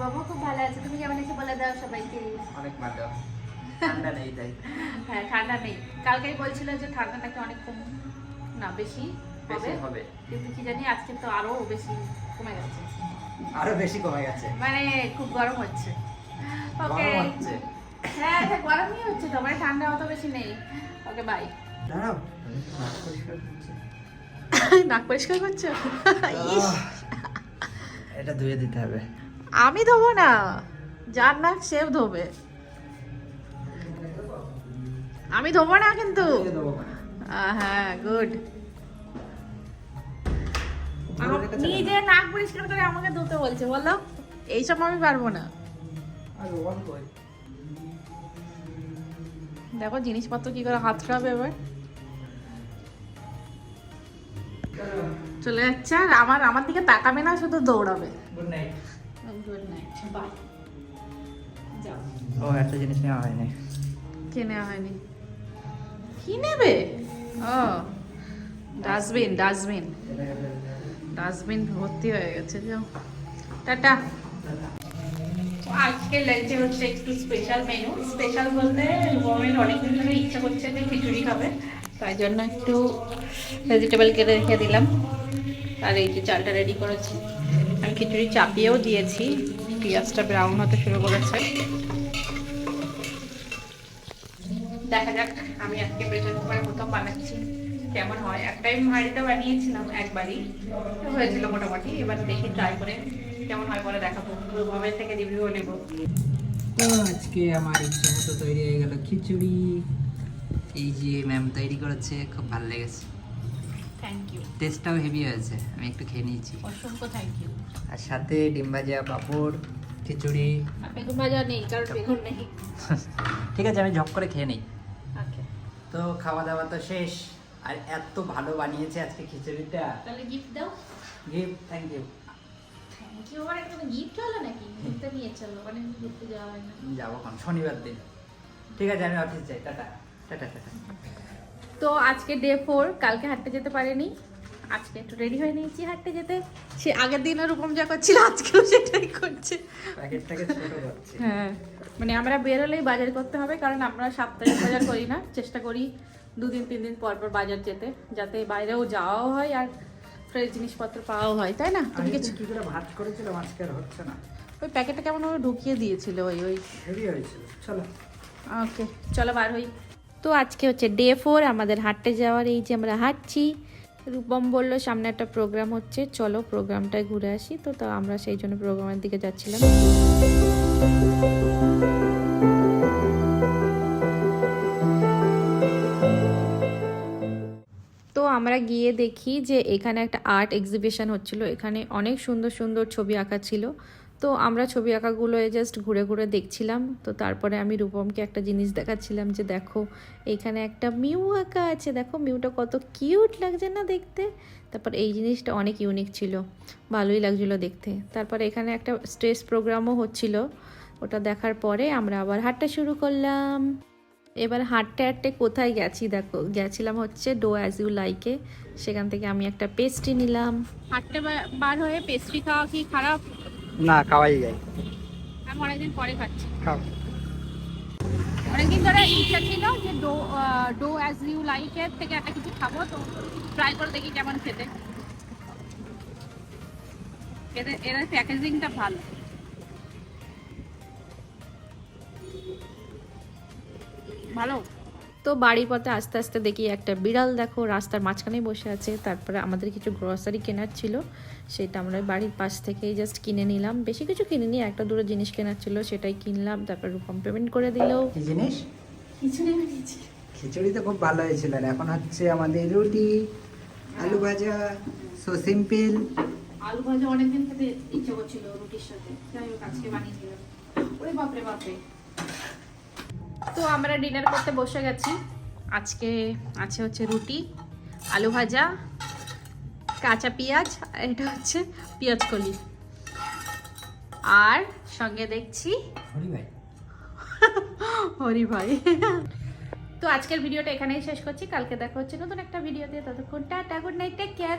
বাবা খুব ভালো আছে। তুমি কেমন আছো বলে দাও সবাইকে। অনেক ভালো ঠান্ডা নেই তাই। হ্যাঁ ঠান্ডা নেই। কালকেই বলছিল যে ঠান্ডা নাকি অনেক কম না বেশি হবে। কিন্তু কি জানি আজকে তো আরও বেশি কমে গেছে। আরও বেশি কমে গেছে। মানে খুব গরম হচ্ছে। ওকে হ্যাঁ হ্যাঁ গরমই হচ্ছে তো মানে ঠান্ডা অত বেশি নেই। ওকে বাই দাঁড়াও নাক পরিষ্কার করছ। আহ, এটা ধুয়ে দিতে হবে। আমি ধোবো না। যার নাক সেও ধোবে। আমি ধোবো না কিন্তু। হ্যাঁ গুড। নিজে নাক পরিষ্কার করে আমাকে ধুতে বলছে বলো। এইসব আমি পারব না। দেখো জিনিসপত্র কি করে হাত হবে এবার চলে যাচ্ছে আর আমার আমার দিকে তাকাবে না শুধু দৌড়াবে। Good night good night bye ও একটা জিনিস নেওয়া হয়নি। কে নেওয়া হয়নি? কি নেবে? ও ডাস্টবিন ডাস্টবিন। ডাস্টবিন ভর্তি হয়ে গেছে যাও। টাটা। আজকে লাঞ্চে হচ্ছে একটু স্পেশাল মেনু স্পেশাল বলতে গরমের অনেকদিন ধরে ইচ্ছা করছে যে খিচুড়ি খাবে। তাই জন্য একটু ভেজিটেবল কেটে রেখে দিলাম। আর এই যে চালটা রেডি করেছি। আমি খিচুড়ি চাপিয়েও দিয়েছি, পেঁয়াজটা ব্রাউন হতে শুরু করেছে। দেখা যাক, আমি আজকে প্রেশার কুকারে প্রথম বানাচ্ছি, কেমন হয়? এক টাইম হাঁড়িতে বানিয়েছিলাম একবারই হয়েছিল মোটামুটি। এবার দেখি ট্রাই করে কেমন হয় বলে দেখাবো। পুরোভাবে থেকে রিভিউ নেব। আজকে আমার ইচ্ছে মতো তৈরি হয়ে গেল খিচুড়ি। এই যে ম্যাম তৈরি করেছে, খুব ভালো লেগেছে। থ্যাংক ইউ টেস্টটাও হেভি হয়েছে আমি একটু খেয়ে নিয়েছি। অসংখ্য থ্যাংক ইউ আর সাথে ডিম ভাজা পাঁপড় খিচুড়ি। বেগুন ভাজা নেই কারণ বেগুন নেই। ঠিক আছে আমি ঝপ করে খেয়ে নিই। ওকে। তো খাওয়া দাওয়া তো শেষ। আর এত ভালো বানিয়েছে আজকে খিচুড়িটা। তাহলে গিফট দাও। Gift thank you thank you আবার একটা গিফট হলো নাকি? ঘুরতে নিয়ে চলো মানে ঘুরতে যাওয়া হয় না। যাব কোন শনিবার দিন। ঠিক আছে আমি অফিস যাই। টাটা। Tata tata. তো আজকে ডে ফোর কালকে হাঁটতে যেতে পারিনি। আজকে একটু রেডি হয়ে নিয়েছি হাঁটতে যেতে। সে আগের দিন ওরকম যা করছিল আজকেও সেটাই করছে। হ্যাঁ মানে আমরা বেরোলেই বাজার করতে হবে কারণ আমরা সাপ্তাহিক বাজার করি না। চেষ্টা করি দুদিন তিন দিন পর পর বাজার যেতে যাতে বাইরেও যাওয়াও হয় আর ফ্রেশ জিনিসপত্র পাওয়াও হয় তাই না? তুমি কিছু কি করে ভাত করেছিলাম আজকে আর হচ্ছে না। ওই প্যাকেটটা কেমন ঢুকিয়ে দিয়েছিল ওই ওই। হয়েছিল। চলো। ওকে চলো বার হই। তো আজকে হচ্ছে ডে ফোর আমাদের হাঁটতে যাওয়ার এই যে আমরা হাঁটছি, রূপম বলল সামনে একটা প্রোগ্রাম হচ্ছে, চলো প্রোগ্রামটায় ঘুরে আসি। তো তো আমরা সেই জন্য প্রোগ্রামের দিকে যাচ্ছিলাম। তো আমরা গিয়ে দেখি যে এখানে একটা আর্ট এক্সিবিশন হচ্ছিল। এখানে অনেক সুন্দর সুন্দর ছবি আঁকা ছিল। তো আমরা ছবি আঁকাগুলো জাস্ট ঘুরে ঘুরে দেখছিলাম। তো তারপরে আমি রূপমকে একটা জিনিস দেখাচ্ছিলাম যে দেখো, এখানে একটা মিউ আঁকা আছে। দেখো, মিউটা কত কিউট লাগছে না দেখতে? তারপর এই জিনিসটা অনেক ইউনিক ছিল। ভালোই লাগছিল দেখতে। তারপরে এখানে একটা স্টেজ প্রোগ্রামও হচ্ছিল। ওটা দেখার পরে আমরা আবার হাঁটতে শুরু করলাম। এবার হাঁটতে হাঁটতে কোথায় গেছি দেখো, গেছিলাম হচ্ছে ডো অ্যাজ ইউ লাইকে সেখান থেকে আমি একটা পেস্ট্রি নিলাম। হাঁটতে বার হয়ে পেস্ট্রি খাওয়া কি খারাপ? না খাওয়াই যায়। আমি অনেকদিন পরে খাচ্ছি। খাও। অনেকদিন ধরে ইচ্ছা ছিল যে ডো ডো অ্যাজ ইউ লাইকের থেকে একটা কিছু খাব তো ট্রাই করে দেখি কেমন খেতে। এদের এদের প্যাকেজিংটা ভালো। ভালো? তো বাড়ির পথে আস্তে আস্তে দেখি একটা বিড়াল দেখো রাস্তার মাঝখানে বসে আছে। তারপরে আমাদের কিছু গ্রসারি কেনার ছিল সেটা আমরা বাড়ির পাশ থেকেই জাস্ট কিনে নিলাম। বেশি কিছু কিনে কিনিনি একটা দুটো জিনিস কেনার ছিল সেটাই কিনলাম তারপর রূপম পেমেন্ট করে দিল। জিনিস? নেই খিচুড়ি তো খুব ভালো হয়েছিল আর এখন হচ্ছে আমাদের রুটি আলু ভাজা সো সিম্পল আলু ভাজা অনেকদিন খেতে ইচ্ছে করছিল রুটির সাথে। যাই হোক আজকে বানিয়ে দিলাম। ওরে বাপরে বাপরে। তো আমরা ডিনার করতে বসে গেছি। আজকে আছে হচ্ছে রুটি আলু ভাজা কাঁচা পেঁয়াজ এটা হচ্ছে পেঁয়াজ কলি। আর সঙ্গে দেখছি হরি ভাই। হরি ভাই। তো আজকের ভিডিওটা এখানেই শেষ করছি। কালকে দেখা হচ্ছে নতুন একটা ভিডিওতে। ততক্ষণ tata good night take care